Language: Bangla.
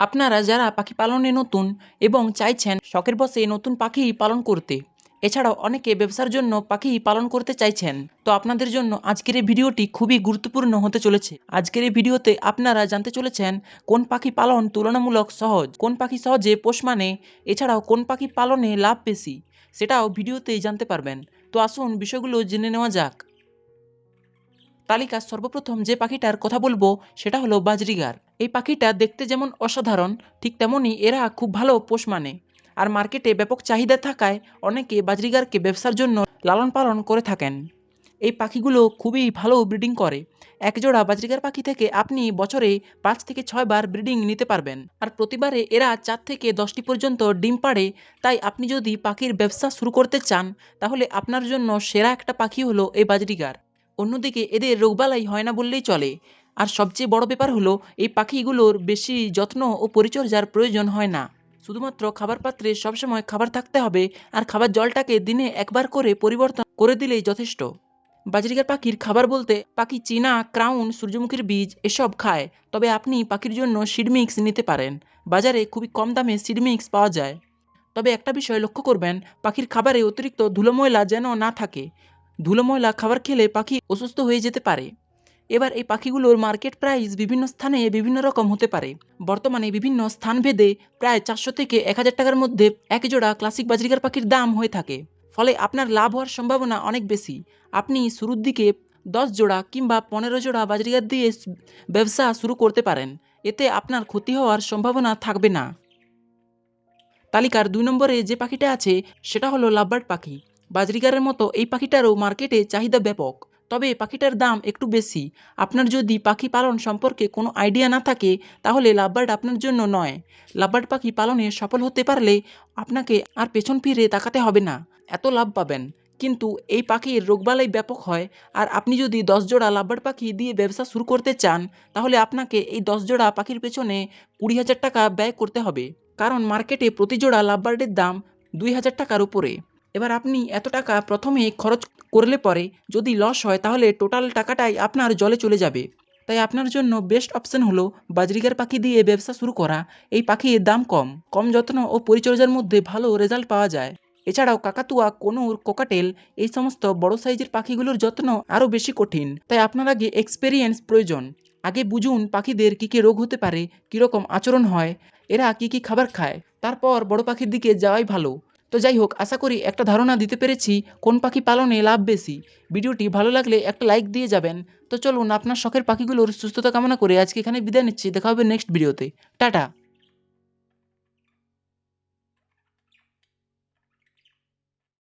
আপনারা যারা পাখি পালনে নতুন এবং চাইছেন, শখের বসে নতুন পাখি পালন করতে, এছাড়াও অনেকে ব্যবসার জন্য পাখি পালন করতে চাইছেন। তো আপনাদের জন্য আজকের এই ভিডিওটি খুবই গুরুত্বপূর্ণ হতে চলেছে। আজকের এই ভিডিওতে আপনারা জানতে চলেছেন, কোন পাখি পালন তুলনামূলক সহজ, কোন পাখি সহজে পোষ মানে এছাড়াও কোন পাখি পালনে লাভ বেশি, সেটাও ভিডিওতেই জানতে পারবেন। তো আসুন বিষয়গুলো জেনে নেওয়া যাক। তালিকা সর্বপ্রথম যে পাখিটার কথা বলব, সেটা হলো বাজরিগার। এই পাখিটা দেখতে যেমন অসাধারণ, ঠিক তেমনই এরা খুব ভালো পোষ মানে। আর মার্কেটে ব্যাপক চাহিদা থাকায় অনেকে বাজরিগারকে ব্যবসার জন্য লালন পালন করে থাকেন। এই পাখিগুলো খুবই ভালো ব্রিডিং করে। একজোড়া বাজরিগার পাখি থেকে আপনি বছরে পাঁচ থেকে ছয় বার ব্রিডিং নিতে পারবেন। আর প্রতিবারে এরা চার থেকে দশটি পর্যন্ত ডিম পাড়ে। তাই আপনি যদি পাখির ব্যবসা শুরু করতে চান, তাহলে আপনার জন্য সেরা একটা পাখি হলো এই বাজরিগার। অন্যদিকে এদের রোগবালাই হয় না বললেই চলে। আর সবচেয়ে বড় ব্যাপার হলো, এই পাখিগুলোর বেশি যত্ন ও পরিচর্যার প্রয়োজন হয় না। শুধুমাত্র খাবার পাত্রে সবসময় খাবার থাকতে হবে আর খাবার জলটাকে দিনে একবার করে পরিবর্তন করে দিলেই যথেষ্ট। বাজরিকার পাখির খাবার বলতে পাখি চীনা, ক্রাউন, সূর্যমুখীর বীজ এসব খায়, তবে আপনি পাখির জন্য সিড মিক্স নিতে পারেন। বাজারে খুবই কম দামে সিড মিক্স পাওয়া যায়। তবে একটা বিষয় লক্ষ্য করবেন, পাখির খাবারে অতিরিক্ত ধুলো ময়লা যেন না থাকে। ধুলো ময়লা খাবার খেলে পাখি অসুস্থ হয়ে যেতে পারে। এবার এই পাখিগুলোর মার্কেট প্রাইস বিভিন্ন স্থানে বিভিন্ন রকম হতে পারে। বর্তমানে বিভিন্ন স্থানভেদে প্রায় চারশো থেকে এক হাজার টাকার মধ্যে এক জোড়া ক্লাসিক বাজরিকার পাখির দাম হয়ে থাকে। ফলে আপনার লাভ হওয়ার সম্ভাবনা অনেক বেশি। আপনি শুরুর দিকে দশ জোড়া কিংবা পনেরো জোড়া বাজরিকার দিয়ে ব্যবসা শুরু করতে পারেন। এতে আপনার ক্ষতি হওয়ার সম্ভাবনা থাকবে না। তালিকার দুই নম্বরে যে পাখিটা আছে, সেটা হলো লাভবার্ড পাখি। বাজরিগারের মতো এই পাখিটারও মার্কেটে চাহিদা ব্যাপক। তবে পাখিটার দাম একটু বেশি। আপনার যদি পাখি পালন সম্পর্কে কোনো আইডিয়া না থাকে, তাহলে লাভবার্ড আপনার জন্য নয়। লাভবার্ড পাখি পালনে সফল হতে পারলে আপনাকে আর পেছন ফিরে তাকাতে হবে না। এত লাভ পাবেন। কিন্তু এই পাখির রোগবালাই ব্যাপক হয়, আর আপনি যদি দশ জোড়া লাভবার্ড পাখি দিয়ে ব্যবসা শুরু করতে চান, তাহলে আপনাকে এই দশ জোড়া পাখির পেছনে কুড়ি হাজার টাকা ব্যয় করতে হবে। কারণ মার্কেটে প্রতি জোড়া লাভবার্ডের দাম দুই হাজার টাকার উপরে। এবার আপনি এত টাকা প্রথমে খরচ করলে পরে যদি লস হয়, তাহলে টোটাল টাকাটাই আপনার জলে চলে যাবে। তাই আপনার জন্য বেস্ট অপশন হলো বাজরিগার পাখি দিয়ে ব্যবসা শুরু করা। এই পাখির দাম কম। কম যত্ন ও পরিচর্যার মধ্যে ভালো রেজাল্ট পাওয়া যায়। এছাড়াও কাকাতুয়া, কোনুর, কোকাটেল এই সমস্ত বড় সাইজের পাখিগুলোর যত্ন আরও বেশি কঠিন। তাই আপনার আগে এক্সপেরিয়েন্স প্রয়োজন। আগে বুঝুন পাখিদের কী কী রোগ হতে পারে, কীরকম আচরণ হয়, এরা কী কী খাবার খায়। তারপর বড় পাখির দিকে যাওয়াই ভালো। তো যাই হোক, আশা করি একটা ধারণা দিতে পেরেছি কোন পাখি পালনে লাভ বেশি। ভিডিওটি ভালো লাগলে একটা লাইক দিয়ে যাবেন। তো চলুন, আপনার শখের পাখিগুলোর সুস্থতা কামনা করে আজকে এখানে বিদায় নিচ্ছি। দেখা হবে নেক্সট ভিডিওতে। টাটা!